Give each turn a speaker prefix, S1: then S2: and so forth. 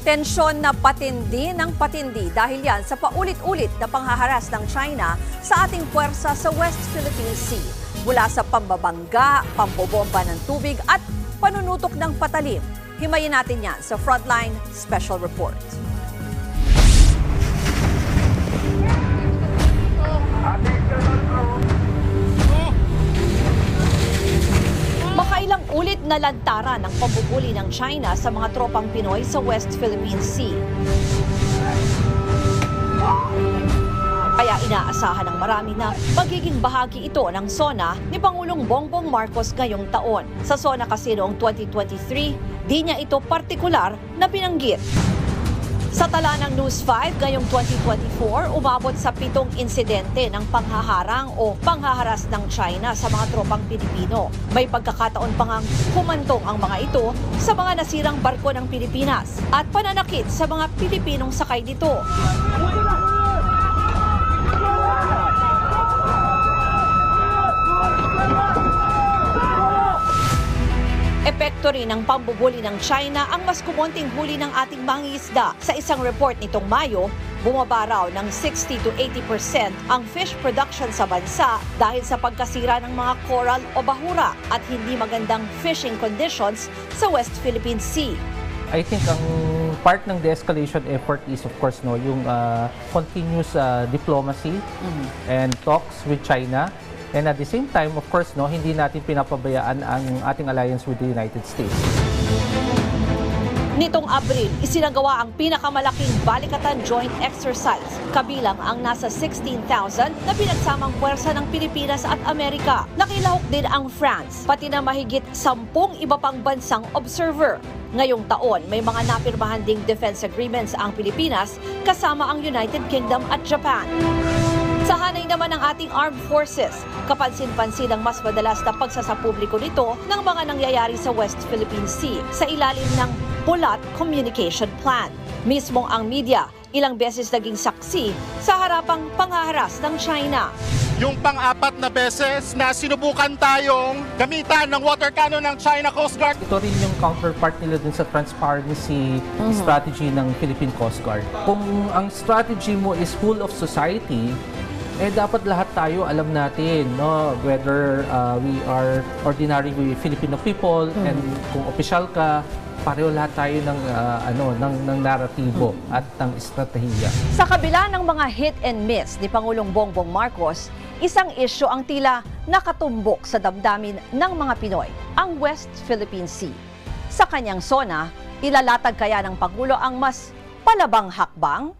S1: Tensyon na patindi ng patindi dahil yan sa paulit-ulit na panghaharas ng China sa ating puwersa sa West Philippine Sea. Mula sa pambabangga, pambobomba ng tubig at panunutok ng patalim. Himayin natin yan sa Frontline Special Report. Ulit na lantaran ng pambubuli ng China sa mga tropang Pinoy sa West Philippine Sea. Kaya inaasahan ng marami na magiging bahagi ito ng SONA ni Pangulong Bongbong Marcos ngayong taon. Sa SONA kasi noong 2023, di niya ito partikular na binanggit. Sa tala ng News 5 ngayong 2024, umabot sa pitong insidente ng panghaharang o panghaharas ng China sa mga tropang Pilipino. May pagkakataon pa ngang humantong ang mga ito sa mga nasirang barko ng Pilipinas at pananakit sa mga Pilipinong sakay nito. Rin ng pambubuli ng China ang mas kumonting huli ng ating mangingisda. Sa isang report nitong Mayo, bumaba raw ng 60 to 80% ang fish production sa bansa dahil sa pagkasira ng mga coral o bahura at hindi magandang fishing conditions sa West Philippine Sea.
S2: I think ang part ng de-escalation effort is of course no yung uh, continuous uh, diplomacy and talks with China and at the same time of course no hindi natin pinapabayaan ang ating alliance with the United States.
S1: Nitong Abril, isinagawa ang pinakamalaking balikatan joint exercise, kabilang ang nasa 16,000 na pinagsamang puwersa ng Pilipinas at Amerika. Nakilahok din ang France, pati na mahigit sampung iba pang bansang observer. Ngayong taon, may mga napirmahan ding defense agreements ang Pilipinas kasama ang United Kingdom at Japan. Naman ng ating armed forces, kapansin-pansin ang mas madalas na pagsasapubliko nito ng mga nangyayari sa West Philippine Sea sa ilalim ng Bulat Communication Plan. Mismong ang media, ilang beses naging saksi sa harapang panghaharas ng China.
S3: yung pang-apat na beses na sinubukan tayong gamitan ng water cannon ng China Coast Guard.
S2: Ito rin yung counterpart nila dun sa transparency strategy ng Philippine Coast Guard. Kung ang strategy mo is full of society, eh dapat lahat tayo alam natin no whether uh, we are ordinary Filipino people and kung official ka pareho lahat tayo ng uh, ano ng ng naratibo at ng estratehiya.
S1: Sa kabila ng mga hit and miss ni Pangulong Bongbong Marcos, isang isyo ang tila nakatumbok sa damdamin ng mga Pinoy, ang West Philippine Sea. Sa kanyang sona, ilalatag kaya ng Pangulo ang mas palabang hakbang?